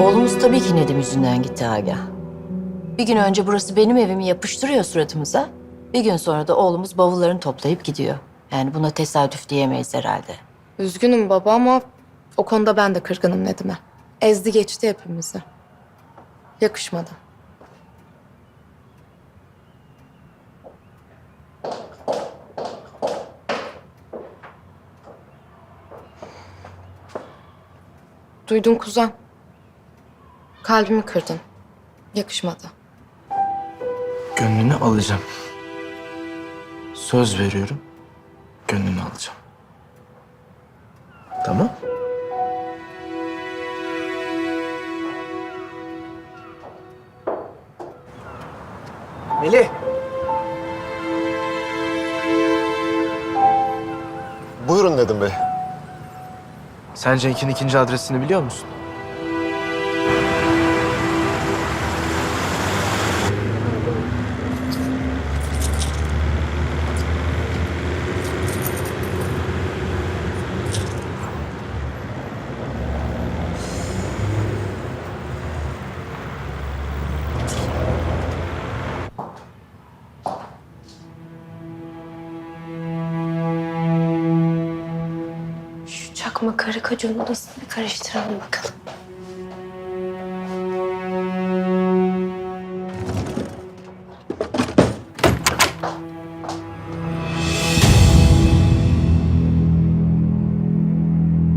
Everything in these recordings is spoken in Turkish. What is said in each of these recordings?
Oğlumuz tabii ki Nedim yüzünden gitti Agah. Bir gün önce burası benim evimi yapıştırıyor suratımıza. Bir gün sonra da oğlumuz bavullarını toplayıp gidiyor. Yani buna tesadüf diyemeyiz herhalde. Üzgünüm baba ama o konuda ben de kırgınım Nedim'e. Ezdi geçti hepimizi. Yakışmadı. Duydun kuzen. Kalbimi kırdın. Yakışmadı. Gönlünü alacağım. Söz veriyorum. Gönlünü alacağım. Tamam? Melih. Buyurun Nedim Bey. Sen Cenk'in ikinci adresini biliyor musun? Çakma karı kocanın odasını bir karıştıralım bakalım.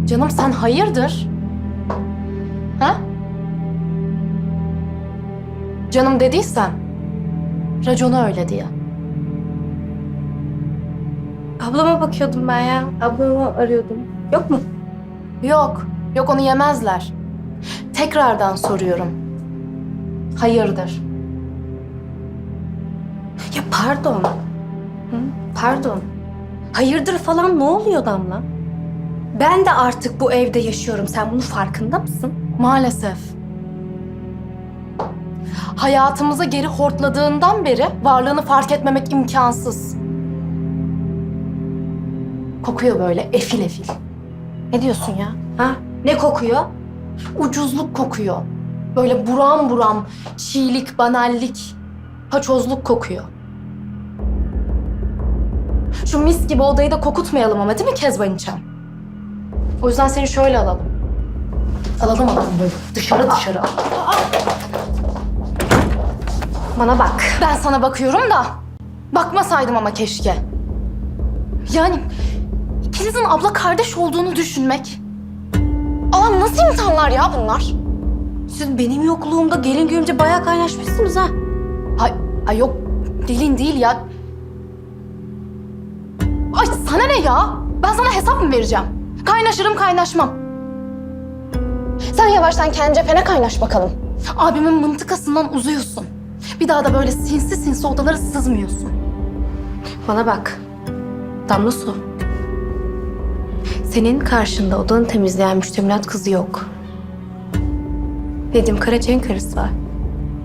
Canım sen hayırdır? Ha? Canım dediysen raconu öyle diye. Ablama bakıyordum ben ya. Ablamı arıyordum. Yok mu? Yok, yok onu yemezler. Tekrardan soruyorum. Hayırdır? Ya pardon. Pardon. Hayırdır falan ne oluyor Damla? Ben de artık bu evde yaşıyorum. Sen bunun farkında mısın? Maalesef. Hayatımıza geri hortladığından beri varlığını fark etmemek imkansız. Kokuyor böyle efil efil. Ne diyorsun ya? Ha? Ne kokuyor? Ucuzluk kokuyor. Böyle buram buram çiğlik, banallik, paçozluk kokuyor. Şu mis gibi odayı da kokutmayalım ama değil mi Kezban İçem? O yüzden seni şöyle alalım. Alalım alalım böyle dışarı dışarı. Bana bak. Ben sana bakıyorum da bakmasaydım ama keşke. Yani ikinizin abla kardeş olduğunu düşünmek. Aa nasıl insanlar ya bunlar? Siz benim yokluğumda gelin görünce bayağı kaynaşmışsınız ha. Ay, ay yok dilin değil ya. Ay sana ne ya? Ben sana hesap mı vereceğim? Kaynaşırım kaynaşmam. Sen yavaştan kendi cephene kaynaş bakalım. Abimin mıntıkasından uzuyorsun. Bir daha da böyle sinsi sinsi odalara sızmıyorsun. Bana bak. Damla su. Senin karşında odanı temizleyen müştemilat kızı yok. Nedim Karaçay'ın karısı var.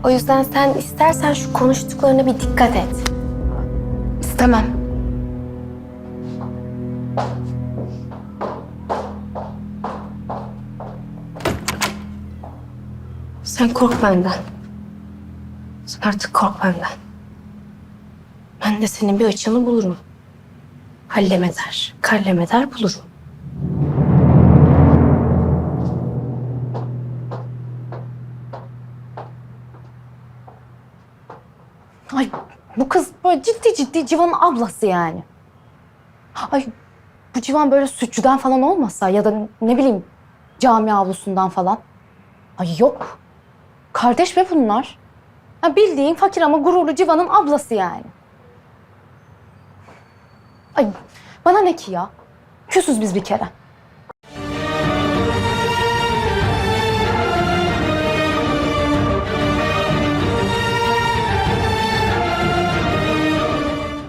O yüzden sen istersen şu konuştuklarına bir dikkat et. İstemem. Sen kork benden. Sen artık kork benden. Ben de senin bir açığını bulurum. Hallem eder, kallem eder bulurum. Ay bu kız böyle ciddi ciddi Civan'ın ablası yani. Ay bu Civan böyle sütçüden falan olmasa ya da ne bileyim cami avlusundan falan. Ay yok. Kardeş be bunlar. Ha, bildiğin fakir ama gururlu Civan'ın ablası yani. Ay bana ne ki ya? Küsüz biz bir kere.